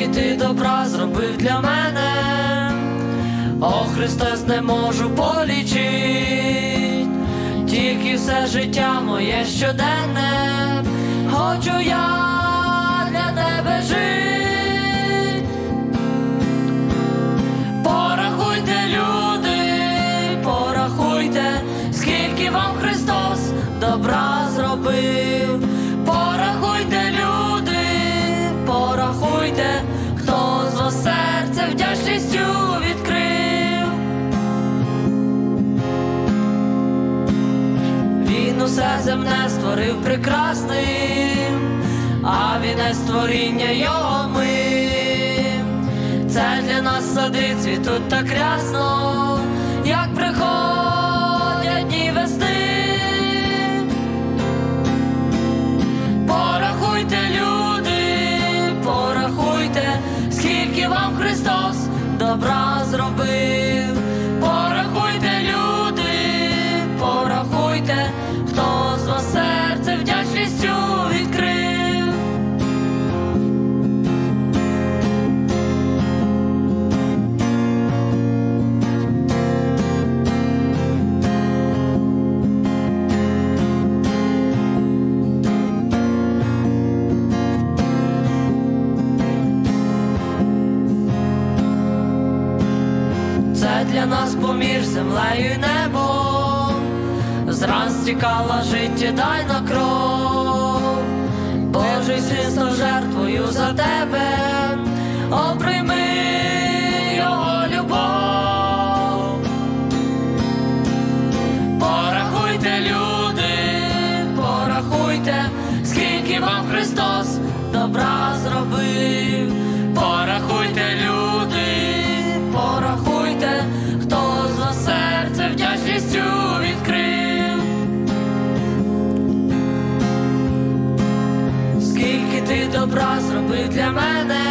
ти добра зробив для мене, о Христос не можу полічить, тільки все життя моє щоденне, хочу я для тебе жить. Порахуйте, люди, порахуйте, скільки вам Христос добра зробив. Порахуйте, люди, порахуйте, усе земне створив прекрасним, а вінець створіння його ми. Це для нас сади цвітуть так рясно, як приходять дні весни. Порахуйте, люди, порахуйте, скільки вам Христос добра зробив. Нас поміж землею і небом, зран стікала життя, дай на кров, Божий син став жертвою за тебе, оприйми його любов. Порахуйте, люди, порахуйте, скільки вам Христос добра зробив. Добра зробив для мене,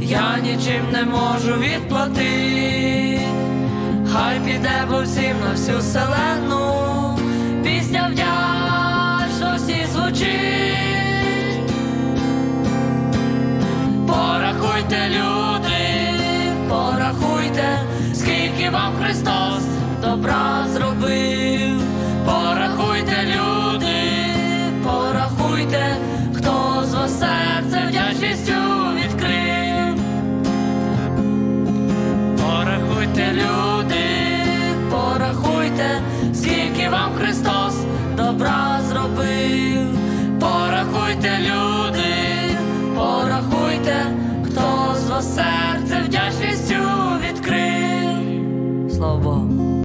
я нічим не можу відплатити. Хай піде бо всім на всю вселенну, пісня вдячності звучить. Люди, хто з вас